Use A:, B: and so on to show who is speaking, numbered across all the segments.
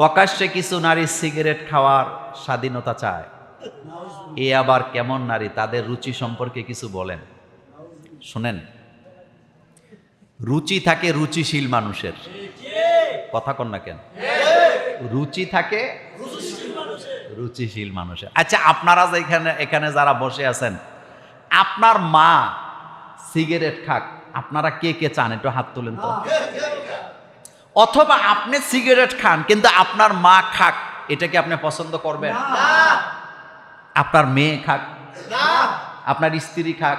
A: প্রকাশ্যে কিছু নারী সিগারেট খাওয়ার স্বাধীনতা চায়। এ আবার কেমন নারী? তাদের রুচি সম্পর্কে কিছু বলেন। শোনেন, রুচি থাকে রুচিশীল মানুষের। কথা কন না কেন? রুচি থাকে রুচিশীল মানুষের। আচ্ছা আপনারা যে এখানে এখানে যারা বসে আছেন, আপনার মা সিগারেট খাক, আপনারা কে কে চান? একটু হাত তুলেন তো। অথবা আপনি সিগারেট খান কিন্তু আপনার মা খাক এটা কি আপনি পছন্দ করবেন? আপনার মেয়ে খাক আপনার স্ত্রী খাক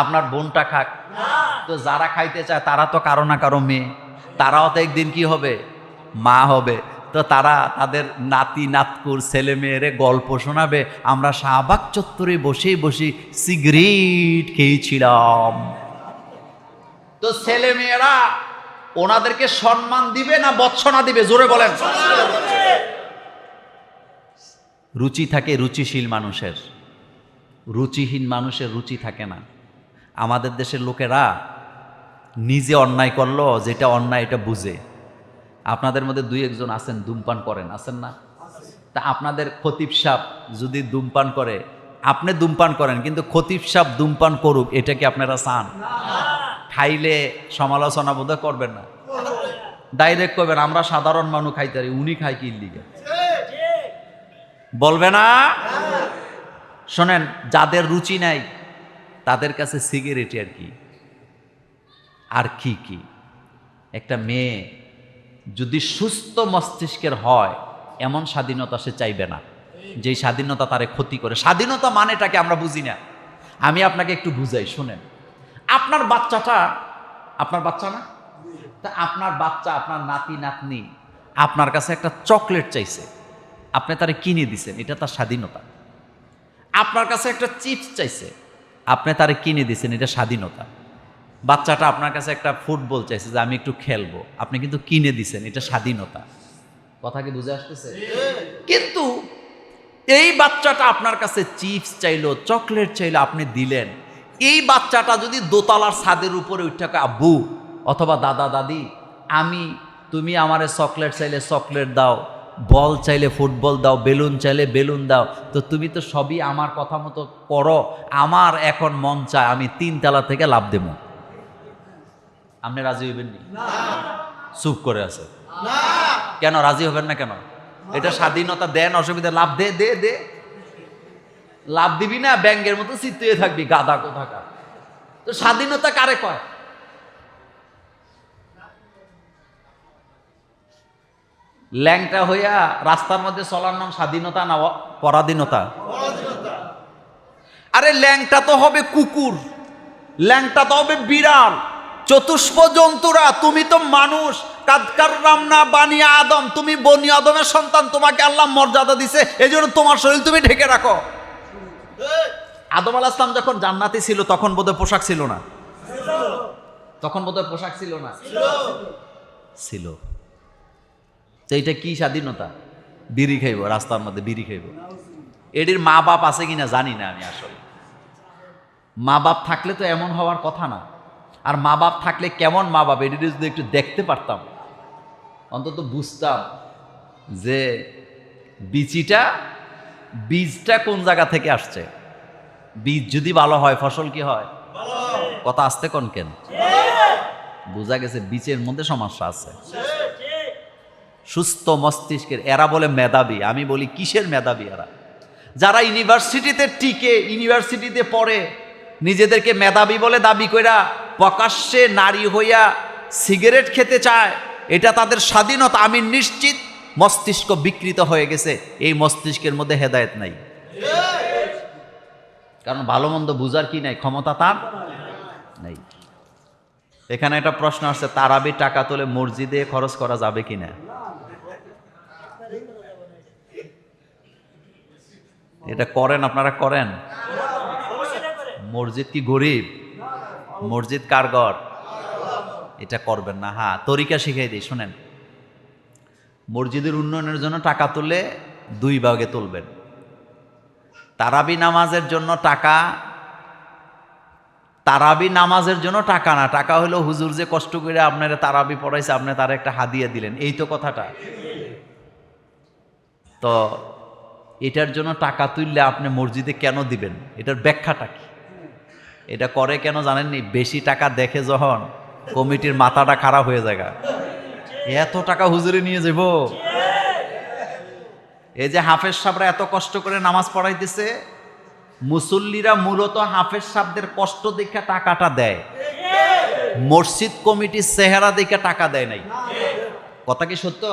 A: আপনার বোনটা খাক তো যারা খাইতে চায় তারা তো কারও না কারও মেয়ে। তারাও তো একদিন কি হবে? মা হবে। তো তারা তাদের নাতি নাতকুর ছেলে মেয়েরে গল্প শোনাবে। আমরা শাহবাগ চত্বরে বসে বসে সিগারেট খেয়েছিলাম। তো ছেলে মেয়েরা ওনাদেরকে সম্মান দিবে না বৎসনা দিবে? জোরে বলেন। রুচি থাকে রুচিশীল মানুষের। রুচিহীন মানুষের রুচি থাকে না। আমাদের দেশের লোকেরা নিজে অন্যায় করল, যেটা অন্যায় এটা বুঝে। আপনাদের মধ্যে দুই একজন আছেন, ধূমপান করেন, আছেন না? তা আপনাদের খতিব সাপ যদি ধূমপান করে, আপনি ধূমপান করেন, কিন্তু খতিব সাপ ধূমপান করুক, এটা কি আপনারা চান? খাইলে সমালোচনা বোধহয় করবেন না। ডাইরেক্ট করবেন আমরা সাধারণ মানুষ খাইতে পারি, উনি খাই কি লিগে বলবে না? শোনেন, যাদের রুচি নাই, তাদের কাছে সিগারেট আর কি। আর কি কি? একটা মেয়ে যদি সুস্থ মস্তিষ্কের হয়, এমন স্বাধীনতা সে চাইবে না, যেই স্বাধীনতা তারে ক্ষতি করে। স্বাধীনতা মানেটাকে আমরা বুঝি না? আমি আপনাকে একটু বুঝাই, শোনেন। আপনার বাচ্চাটা, আপনার বাচ্চা না? তা আপনার বাচ্চা, আপনার নাতি, নাতনি, আপনার কাছে একটা চকলেট চাইছে। আপনি তারে কিনে দিছেন, এটা তার স্বাধীনতা। আপনার কাছে একটা চিপস চাইছে, আপনি তারে কিনে দিছেন, এটা স্বাধীনতা। বাচ্চাটা আপনার কাছে একটা ফুটবল চাইছে যে আমি একটু খেলব, আপনি কিন্তু কিনে দিছেন, এটা স্বাধীনতা। কথা কি বুঝে আসতেছে? কিন্তু এই বাচ্চাটা আপনার কাছে চিপস চাইলো, চকলেট চাইলো, আপনি দিলেন। এই বাচ্চাটা যদি দোতলার ছাদের উপরে উঠাকে আব্বু অথবা দাদা দাদি আমি তুমি আমারে চকলেট চাইলে চকলেট দাও বল চাইলে ফুটবল দাও বেলুন চাইলে বেলুন দাও তো তুমি তো সবই আমার কথা মতো করো আমার এখন মন চায় আমি তিনতলা থেকে লাভ দেবো। আপনি রাজি হইবেন নি? চুপ করে আছে। কেন রাজি হবেন না কেন? এটা স্বাধীনতা দেন অসুবিধা লাভ দে দে দে। লাভ দিবি না ব্যাংকের মতো চিত্তুয়ে থাকবি গাদা কোথাকার। তো স্বাধীনতা কারে কয়? ল্যাংটা হইয়া রাস্তার মধ্যে চলার নাম স্বাধীনতা না পরাধীনতা? আরে ল্যাংটা তো হবে কুকুর, ল্যাংটা তো হবে বিড়াল, চতুষ্প জন্তুরা, তুমি তো মানুষ কাদকার রামনা বানিয়া আদম, তুমি বনি আদমের সন্তান, তোমাকে আল্লাহ মর্যাদা দিছে এই জন্য তোমার শরীর তুমি ঢেকে রাখো। আদম আল আসলাম যখন জান্নাতি ছিল, তখন বোধহয় পোশাক ছিল না। তখন বোধহয় পোশাক ছিল না। ছিল। তো এইটা কি স্বাধীনতা? বিড়ি খাইব, রাস্তার মধ্যে বিড়ি খাইব। এটির মা বাপ আছে কিনা জানি না আমি আসলে। মা বাপ থাকলে তো এমন হওয়ার কথা না। আর মা বাপ থাকলে কেমন মা বাপ? এটি যদি একটু দেখতে পারতাম। অন্তত বুঝতাম যে, বিচিটা, বীজটা কোন জায়গা থেকে আসছে? বীজ যদি ভালো হয় ফসল কি হয়? কথা আসতে কোন কেন? বোঝা গেছে বীজের মধ্যে সমস্যা আছে। সুস্থ মস্তিষ্কের এরা বলে মেধাবী। আমি বলি কিসের মেধাবী এরা? যারা ইউনিভার্সিটিতে টিকে ইউনিভার্সিটিতে পড়ে নিজেদেরকে মেধাবী বলে দাবি কইরা প্রকাশ্যে নারী হইয়া সিগারেট খেতে চায় এটা তাদের স্বাধীনতা। আমি নিশ্চিত মস্তিষ্ক বিকৃত হয়ে গেছে এই মস্তিষ্কের মধ্যে হেদায়েত নাই। কারণ ভালো মন্দ বুঝার কি নাই? ক্ষমতা তার? নেই। এখানে একটা প্রশ্ন আসছে, তারাবি টাকা তোলে মসজিদে খরচ করা যাবে কি না? এটা করেন, আপনারা করেন। মসজিদ কি গরিব? মসজিদ কারগর এটা করবেন না। হ্যাঁ তরিকা শিখাই দিই, শোনেন। মসজিদের উন্নয়নের জন্য টাকা তুলে দুই ভাগে তুলবেন। তারাবি নামাজের জন্য টাকা, তারাবি নামাজের জন্য টাকা না, টাকা হলো হুজুর যে কষ্ট করে আপনারা তারাবি পড়াইছে, আপনি তার একটা হাদিয়া দিলেন। এই তো কথাটা। তো এটার জন্য টাকা তুললে আপনি মসজিদে কেন দিবেন? এটার ব্যাখ্যাটা কি? এটা করে কেন জানেননি? বেশি টাকা দেখে যখন কমিটির মাথাটা খারাপ হয়ে যায় এত টাকা হুজুরে নিয়ে যাব এই যে হাফেজ সাহরা এত কষ্ট করে নামাজ পড়াইতেছে মুসল্লিরা মূলত হাফেজ সাহদের কষ্ট দেখে টাকাটা দেয়। মসজিদ কমিটির চেহারা দেখে টাকা দেয় নাই। কথা কি সত্য?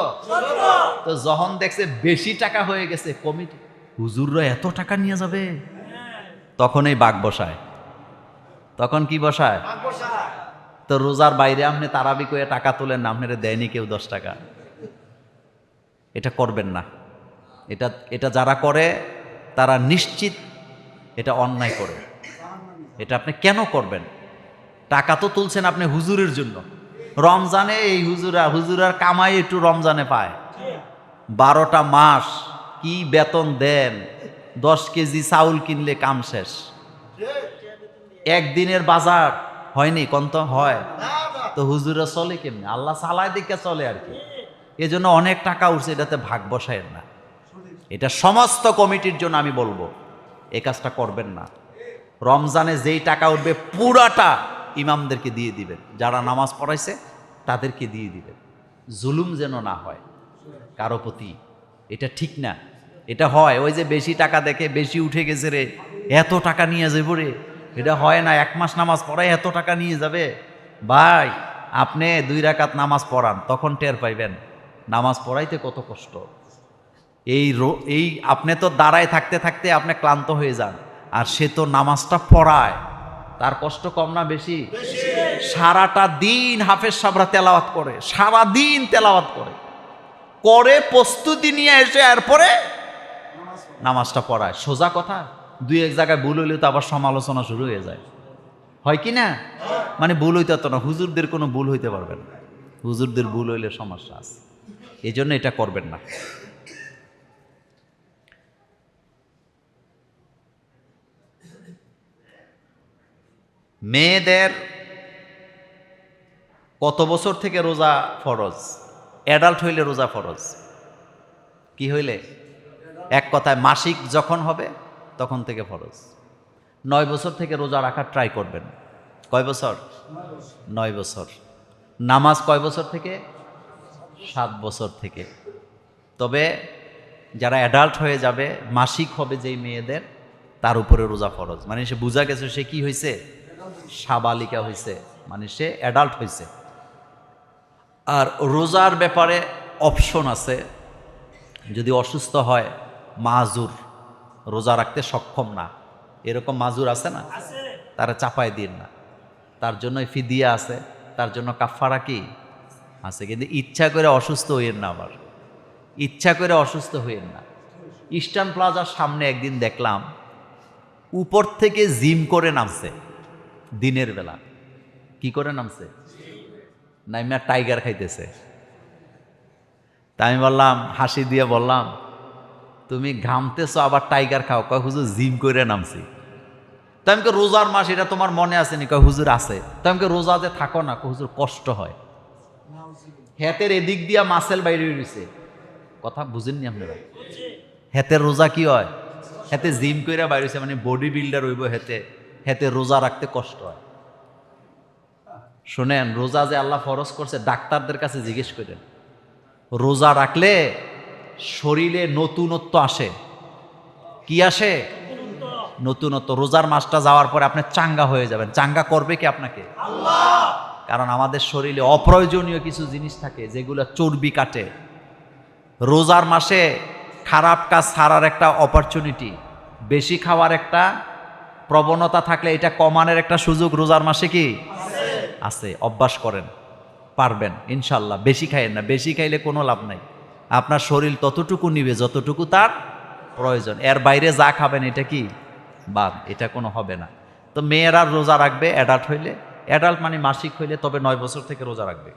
A: তো যখন দেখছে বেশি টাকা হয়ে গেছে কমিটি হুজুররা এত টাকা নিয়ে যাবে? তখন এই বাঘ বসায়। তখন কি বসায়? তো রোজার বাইরে আপনি তারাবি করে টাকা তোলেন না আপনারা দেয়নি কেউ দশ টাকা। এটা করবেন না। এটা এটা যারা করে, তারা নিশ্চিত এটা অন্যায় করে। এটা আপনি কেন করবেন? টাকা তো তুলছেন আপনি হুজুরের জন্য। রমজানে এই হুজুরা, হুজুরার কামাই একটু রমজানে পায়। বারোটা মাস কি বেতন দেন? দশ কেজি চাউল কিনলে কাম শেষ। একদিনের বাজার হয়নি কন্ত হয়। তো হুজুরা চলে কেমনি? আল্লাহ সালায় দিকে চলে আর কি। এই জন্য অনেক টাকা উঠছে, এটাতে ভাগ বসায় না। এটা সমস্ত কমিটির জন্য আমি বলব, এ কাজটা করবেন না। রমজানে যেই টাকা উঠবে, পুরাটা ইমামদেরকে দিয়ে দিবেন। যারা নামাজ পড়াইছে, তাদেরকে দিয়ে দিবেন। জুলুম যেন না হয়, কারও প্রতি। এটা ঠিক না। এটা হয়, ওই যে বেশি টাকা দেখে, বেশি উঠে গেছে রে, এত টাকা নিয়ে যাব রে। এটা হয় না, এক মাস নামাজ পড়াই এত টাকা নিয়ে যাবে। ভাই, আপনি দুই রাকাত নামাজ পড়ান, তখন টের পাইবেন। নামাজ পড়াইতে কত কষ্ট। এই রো এই আপনি তো দাঁড়ায় থাকতে থাকতে আপনি ক্লান্ত হয়ে যান আর সে তো নামাজটা পড়ায়। তার কষ্ট কম না বেশি? সারাটা দিন হাফেজ সাবরা তেলাওয়াত করে সারা দিন তেলাওয়াত করে। করে প্রস্তুতি নিয়ে এসে এরপরে নামাজটা পড়ায়। সোজা কথা দুই এক জায়গায় ভুল হইলে তো আবার সমালোচনা শুরু হয়ে যায়। হয় কি না? মানে ভুল হইতে তো না হুজুরদের কোনো ভুল হইতে পারবে না। হুজুরদের ভুল হইলে সমস্যা আছে। এই জন্য এটা করবেন না। মেয়েদের কত বছর থেকে রোজা ফরজ? অ্যাডাল্ট হইলে রোজা ফরজ। কি হইলে? এক কথায় মাসিক যখন হবে, তখন থেকে ফরজ। নয় বছর থেকে রোজা রাখার ট্রাই করবেন। কয় বছর? নয় বছর। নামাজ কয় বছর থেকে? সাত বছর থেকে। তবে যারা অ্যাডাল্ট হয়ে যাবে, মাসিক হবে যেই মেয়েদের, তার উপরে রোজা ফরজ। মানে সে বোঝা গেছে সে কি হয়েছে সাবালিকা হয়েছে মানে সে অ্যাডাল্ট হয়েছে আর রোজার ব্যাপারে অপশন আছে যদি অসুস্থ হয় মাজুর রোজা রাখতে সক্ষম না। এরকম মাজুর আছে না? তারা চাপায় দিন না। তার জন্য ফিদিয়া আছে তার জন্য কাফারা কি? আছে কিন্তু ইচ্ছা করে অসুস্থ হইয়েন না আবার। ইচ্ছা করে অসুস্থ হইয়েন না। ইস্টার্ন প্লাজার সামনে একদিন দেখলাম উপর থেকে জিম করে নামছে। দিনের বেলা। কি করে নামছে? নাইমা টাইগার খাইতেছে। তা আমি বললাম হাসি দিয়ে বললাম তুমি ঘামতেছো আবার টাইগার খাও। কয় হুজুর জিম করে নামছি। তো আমি রোজার মাস এটা তোমার মনে আছে নি? কয় হুজুর আছে। তো আমি রোজাতে থাকো না? কয়, হুজুর কষ্ট হয়। হেতের এদিক দিয়া মাসেল বাইরে রয়েছে কথা বুঝেননি আপনারা? হেতের রোজা কি হয়? হেতে জিম কইরা বাইরে হইছে, মানে বডি বিল্ডার হইব হেতে। হেতে রোজা রাখতে কষ্ট হয়। শোনেন রোজা যে আল্লাহ ফরজ করছে ডাক্তারদের কাছে জিজ্ঞেস করেন। রোজা রাখলে শরীরে নতুনত্ব আসে। কি আসে? নতুনত্ব। রোজার মাসটা যাওয়ার পরে আপনি চাঙ্গা হয়ে যাবেন। চাঙ্গা করবে কি আপনাকে? কারণ আমাদের শরীরে অপ্রয়োজনীয় কিছু জিনিস থাকে যেগুলো চর্বি কাটে। রোজার মাসে খারাপ কাজ ছাড়ার একটা অপরচুনিটি বেশি খাওয়ার একটা প্রবণতা থাকলে এটা কমানোর একটা সুযোগ রোজার মাসে কি? আছে, অভ্যাস করেন, পারবেন, ইনশাল্লাহ। বেশি খাইয়েন না, বেশি খাইলে কোনো লাভ নাই। আপনার শরীর ততটুকু নিবে যতটুকু তার প্রয়োজন। এর বাইরে যা খাবেন এটা কি? বাদ, এটা কোনো হবে না। তো মেয়েরা রোজা রাখবে অ্যাডাল্ট হইলে। অ্যাডাল্ট মানে মাসিক হইলে তবে নয় বছর থেকে রোজা রাখবে।